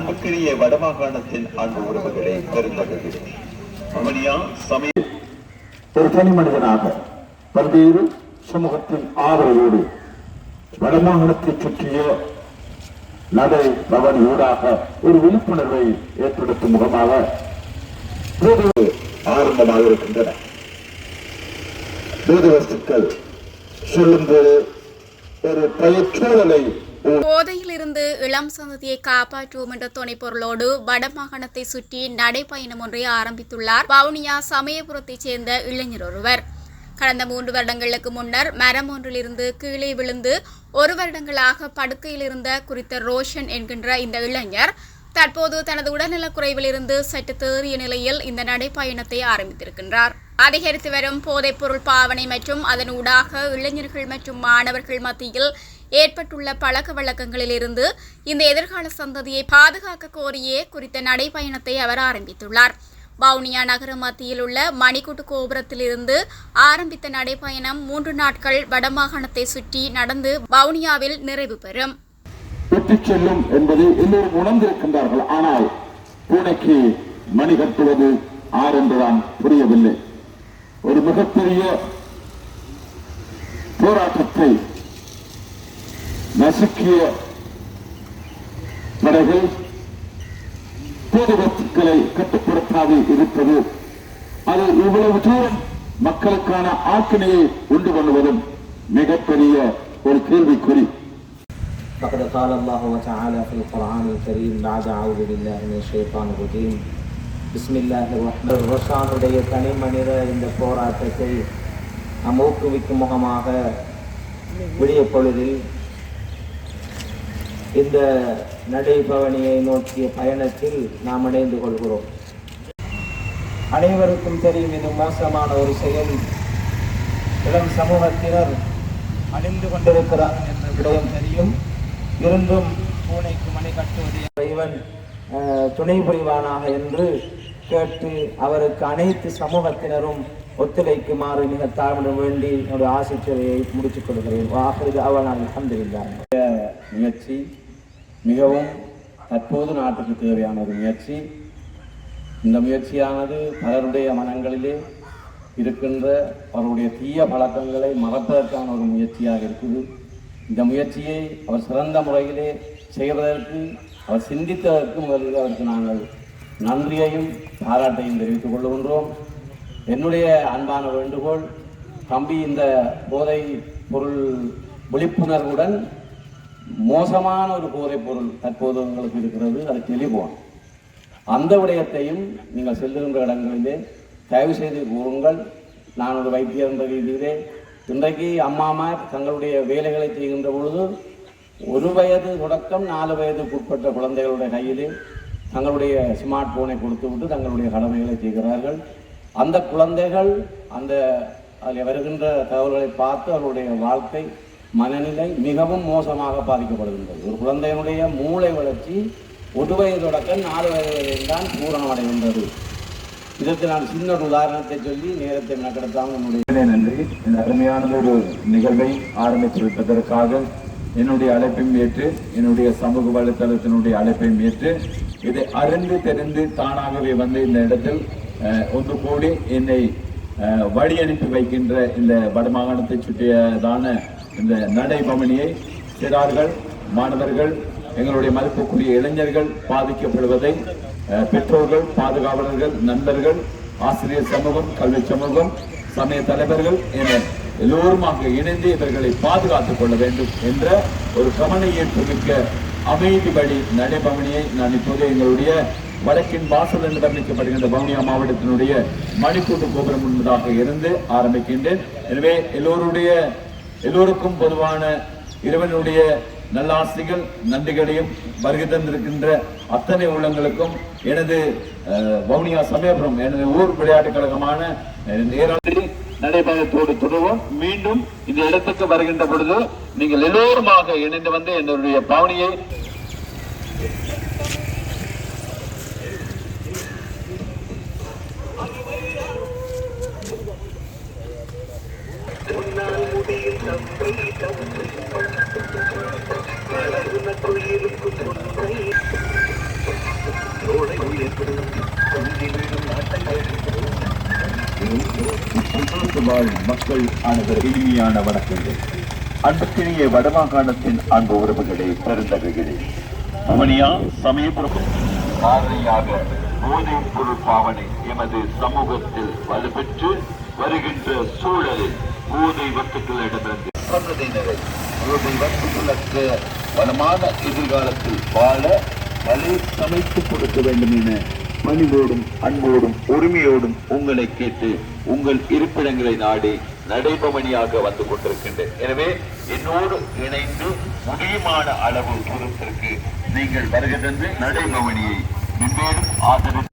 அன்புக்கினிய வடமாகாணத்தின் அன்பு உறவுகளை பெருந்தகது அவனியா சமய ஒரு தனி மனிதனாக பல்வேறு சமூகத்தின் ஆதரவோடு வடமாகாணத்தை சுற்றிய நடை பவன் ஊடாக ஒரு விழிப்புணர்வை ஏற்படுத்தும் முகமாக ஆரம்பமாக இருக்கின்றன போது சொல்லும்போது ஒரு பயச்சூழலை போதையிலிருந்து இளம் சந்ததியை காப்பாற்றுவோம் என்ற துணைப்பொருளோடு வடமாகாணத்தை சுற்றி நடைப்பயணம் ஒன்றை ஆரம்பித்துள்ளார் வவுனியா சமயபுரத்தைச் சேர்ந்த இளைஞர் ஒருவர். கடந்த மூன்று வருடங்களுக்கு முன்னர் மரம் ஒன்றிலிருந்து கீழே விழுந்து ஒரு வருடங்களாக படுக்கையில் இருந்த குறித்த ரோஷன் என்கின்ற இந்த இளைஞர் தற்போது தனது உடல்நலக் குறைவிலிருந்து சற்று தேறிய நிலையில் இந்த நடைப்பயணத்தை ஆரம்பித்திருக்கின்றார். அதிகரித்து வரும் போதைப்பொருள் பாவனை மற்றும் அதன் ஊடாக இளைஞர்கள் மற்றும் மாணவர்கள் மத்தியில் ஏற்பட்டுள்ள பழக்க வழக்கங்களிலிருந்து இந்த எதிர்கால சந்ததியை பாதுகாக்க கோரியே குறித்த நடைப்பயணத்தை அவர் ஆரம்பித்துள்ளார். வவுனியா நகர மத்தியில் உள்ள மணிக்கூட்டு கோபுரத்திலிருந்து ஆரம்பித்த நடைப்பயணம் மூன்று நாட்கள் வடமாகாணத்தை சுற்றி நடந்து வவுனியாவில் நிறைவு பெறும். செல்லும் என்பதை எல்லோரும் உணர்ந்திருக்கின்றார்கள். ஆனால் பூனைக்கு மணி கட்டுவது ஆர் என்றுதான் புரியவில்லை. ஒரு மிகப்பெரிய போராட்டத்தை நசுக்கிய படைகள் பொது வத்துக்களை கட்டுப்படுத்தாது இருப்பது அது இவ்வளவு தூரம் மக்களுக்கான ஆக்கினையை உண்டு பண்ணுவதும் மிகப்பெரிய ஒரு கேள்விக்குறி فقد قال الله تعالى في القرآن الكريم بعد أعوذ بالله من الشيطان الرجيم பிஸ்மில்லாஹ் ரொஷானுடைய தனி மனித இந்த போராட்டத்தை நாம் ஊக்குவிக்கும் முகமாக விடிய பொழுதில் இந்த நடைபவனியை நோக்கிய பயணத்தில் நாம் இணைந்து கொள்கிறோம். அனைவருக்கும் தெரியும் இது மோசமான ஒரு செயல். இளம் சமூகத்தினர் அணிந்து கொண்டிருக்கிறார்கள் என்ற விடயம் தெரியும். இருந்தும் பூனைக்கு மணி கட்டுவது இவன் துணை புரிவானாக என்று கேட்டு அவருக்கு அனைத்து சமூகத்தினரும் ஒத்துழைக்குமாறு மிக தாழ்வுடன் வேண்டி என்னுடைய ஆசிரியரையை முடித்துக் கொள்கிறேன். நான் அவன் அல்ஹம்துலில்லாஹ். முயற்சி மிகவும் தற்போது நாட்டுக்கு தேவையான ஒரு முயற்சி. இந்த முயற்சியானது பலருடைய மனங்களிலே இருக்கின்ற அவருடைய தீய பழக்கங்களை மறப்பதற்கான ஒரு முயற்சியாக இருக்குது. இந்த முயற்சியை அவர் சிறந்த முறையிலே செய்வதற்கு அவர் சிந்தித்ததற்கு முதலில் அவருக்கு நாங்கள் நன்றியையும் பாராட்டையும் தெரிவித்துக் கொள்ளுகின்றோம். என்னுடைய அன்பான வேண்டுகோள் தம்பி இந்த போதை பொருள் விழிப்புணர்வுடன் மோசமான ஒரு போதைப் பொருள் தற்போது உங்களுக்கு இருக்கிறது அது தெளிவோம் அந்த விடயத்தையும் நீங்கள் செல்லுகின்ற இடங்களிலே தயவு செய்து கூறுங்கள். நான் ஒரு வைத்தியர் என்ற ரீதியிலே இன்றைக்கு அம்மாமார் தங்களுடைய வேலைகளை செய்கின்ற பொழுது ஒரு வயது தொடக்கம் நாலு வயதுக்கு உட்பட்ட குழந்தைகளுடைய கையிலே தங்களுடைய ஸ்மார்ட் போனை கொடுத்து விட்டு தங்களுடைய கடமைகளை செய்கிறார்கள். அந்த குழந்தைகள் அந்த அதில் வருகின்ற தகவல்களை பார்த்து அவர்களுடைய வாழ்க்கை மனநிலை மிகவும் மோசமாக பாதிக்கப்படுகின்றது. ஒரு குழந்தையினுடைய மூளை வளர்ச்சி ஒரு வயது தொடக்கம் நாலு வயது தான் பூரணமடைகின்றது. இதற்கு நான் சின்ன ஒரு உதாரணத்தை சொல்லி நேரத்தை மெனக்கெடுத்தாமல் என்னுடைய நன்றி. இந்த அருமையான ஒரு நிகழ்வை ஆரம்பித்து வைப்பதற்காக என்னுடைய அழைப்பையும் ஏற்று என்னுடைய சமூக வலைத்தளத்தினுடைய அழைப்பையும் ஏற்று இதை அறிந்து தெரிந்து தானாகவே வந்து இந்த இடத்தில் அஹ், ஒன்று கூடி என்னை அஹ், வழி அனுப்பி வைக்கின்ற இந்த வடமாகாணத்தை சுற்றியதான இந்த நடைபவனியை சிறார்கள் மாணவர்கள் எங்களுடைய மதிப்புக்குரிய இளைஞர்கள் பாதிக்கப்படுவதை அஹ், பெற்றோர்கள் பாதுகாவலர்கள் நண்பர்கள் ஆசிரியர் சமூகம் கல்வி சமூகம் சமய தலைவர்கள் என எல்லோருமாக இணைந்து இவர்களை பாதுகாத்துக் கொள்ள வேண்டும் என்ற ஒரு கவன ஈர்ப்பு மிக்க அமைதி வழி நடைபவனியை நான் இப்போது எங்களுடைய வடக்கின் வாசல் என்று வர்ணிக்கப்படுகின்ற வவுனியா மாவட்டத்தினுடைய மணிக்கூட்டு கோபுரம் முன்பதாக இருந்து ஆரம்பிக்கின்றேன். எனவே எல்லோருடைய எல்லோருக்கும் பொதுவான இறைவனுடைய நல்லாசிகள் நன்றிகளையும் வருகை தந்திருக்கின்ற அத்தனை உள்ளங்களுக்கும் எனது வவுனியா சமயபுரம் எனது ஊர் விளையாட்டுக் கழகமான ஒற்றை பயணத்தோடு மீண்டும் இந்த இடத்துக்கு வருகின்ற பொழுது நீங்கள் எல்லோருமாக இணைந்து வந்து என்னுடைய பாவனியை உயிர் கொஞ்சம் குயிலுக்கு முன்னை மக்கள் அனைவர் இனிமையான வணக்கங்கள். அன்புக்கினிய வடமாகாணத்தின் அன்பு உறவுகளே பெருந்தகைகளே. அவனியா சமயபுரம். காரணியாக போதைப் பொருள் பாவனை எமது சமூகத்தில் வலுப்பெற்று வருகின்ற சூழலில் போதை வத்துக்களிடமிருந்து சந்ததியினரை போதை வத்துக்களுக்கு வளமான எதிர்காலத்தில் வாழ வலை சமைத்து கொடுக்க வேண்டும் என பணிவோடும் அன்போடும் பொறுமையோடும் உங்களை கேட்டு உங்கள் இருப்பிடங்களை நாடி நடைபவனியாக வந்து கொண்டிருக்கின்றேன். எனவே என்னோடு இணைந்து முடியுமான அளவு தூரத்திற்கு நீங்கள் வருகின்ற நடைபவனியை மென்மேலும் ஆதரவு